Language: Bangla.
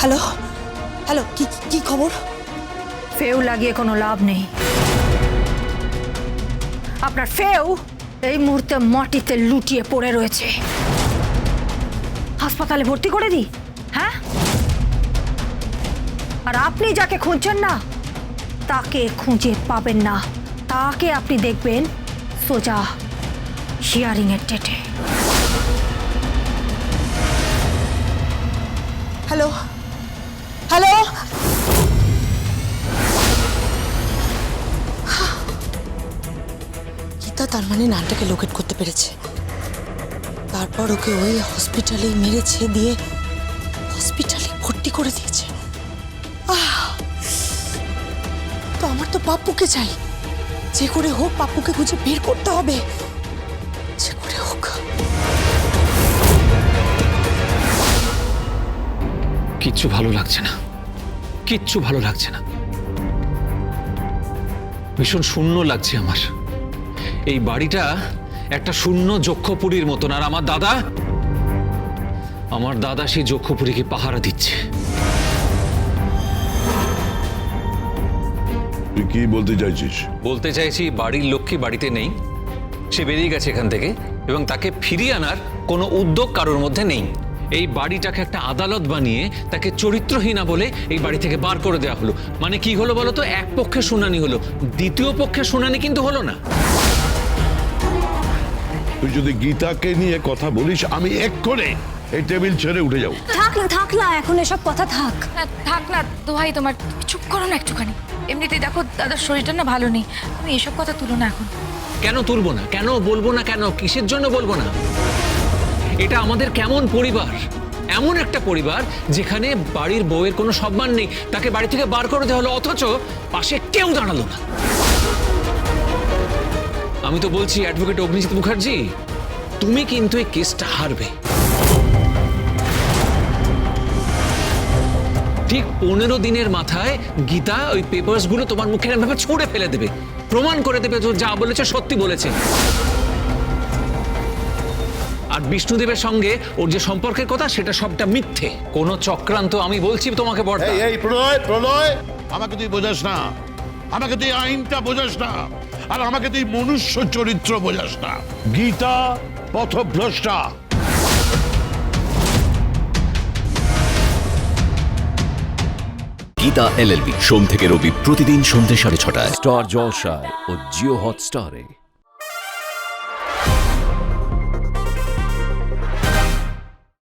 হ্যালো হ্যালো কি কি খবর ফেউ লাগিয়ে কোনো লাভ নেই আপনার ফেউ এই মুহূর্তে মাটিতে লুটিয়ে পড়ে রয়েছে। হাসপাতালে ভর্তি করে দিই হ্যাঁ? আর আপনি যাকে খুঁজছেন না, তাকে খুঁজে পাবেন না। তাকে আপনি দেখবেন সোজা হিয়ারিং এর ডেটে হ্যালো তার মানে নানটাকে লোকেট করতে পেরেছে। তারপর ওকে ওই হসপিটালে মেরেছে দিয়ে হসপিটালে ভর্তি করে দিয়েছে! তো আমার তো পাপ্পুকে চাই। যে করে হোক পাপ্পুকে খুঁজে বের করতে হবে। যে করে হোক। কিচ্ছু ভালো লাগছে না। কিচ্ছু ভালো লাগছে না। ভীষণ শূন্য লাগছে আমার। এই বাড়িটা একটা শূন্য যক্ষপুরীর মতন। আর আমার দাদা? আমার দাদা সেই যক্ষপুরীকে পাহারা দিচ্ছে। তুই কি বলতে চাইছিস? বলতে চাইছি বাড়ির লক্ষ্মী বাড়িতে নেই। সে বেরিয়ে গেছে এখান থেকে এবং তাকে ফিরিয়ে আনার কোনো উদ্যোগ কারোর মধ্যে নেই। এই বাড়িটাকে একটা আদালত বানিয়ে তাকে চরিত্রহীনা বলে এই বাড়ি থেকে বার করে দেওয়া হলো। মানে কি হলো বলো তো এক পক্ষে শুনানি হলো। দ্বিতীয় পক্ষে শুনানি কিন্তু হলো না। তুই যদি গীতাকে নিয়ে কথা বলিস আমি এক করে এই টেবিল ছেড়ে উঠে যাও থাক না থাক না এখন এসব কথা থাক। না থাক না দোহাই তোমার তুমি চুপ করো না একটুখানি। এমনিতেই দেখো দাদার শরীরটা না ভালো নেই। তুমি এসব কথা তুলো না এখন। কেন তুলবো না? কেন বলব না কেন? কিসের জন্য বলব না? এটা আমাদের কেমন পরিবার? এমন একটা পরিবার যেখানে বাড়ির বউয়ের কোনো সম্মান নেই। তাকে বাড়ি থেকে বার করে দেওয়া হলো অথচ পাশে কেউ দাঁড়াল না। আমি তো বলছি অ্যাডভোকেট অগ্নিজিৎ মুখার্জি, তুমি কিন্তু এই কেসটা হারবে। ঠিক পনেরো দিনের মাথায় গীতা ওই পেপারসগুলো তোমার মুখের এভাবে ছুঁড়ে ফেলে দেবে। প্রমাণ করে দেবে যা বলেছে, সত্যি বলেছে। আর বিষ্ণুদেবের সঙ্গে ওর যে সম্পর্কের কথা, সেটা সবটা মিথ্যে। কোনো চক্রান্ত, আমি বলছি তোমাকে বর্দা। এই, প্রলয় প্রলয়! আমাকে তুই বোঝাস না। আমাকে তুই আইনটা বোঝাস না। আর আমাকে তুই মনুষ্য চরিত্র বোঝাস না। গীতা পথভ্রষ্টা। গীতা এলএলবি সোম থেকে রবি প্রতিদিন সন্ধ্যে সাড়ে ছটায়। স্টার জলসায় ও জিও হটস্টারে।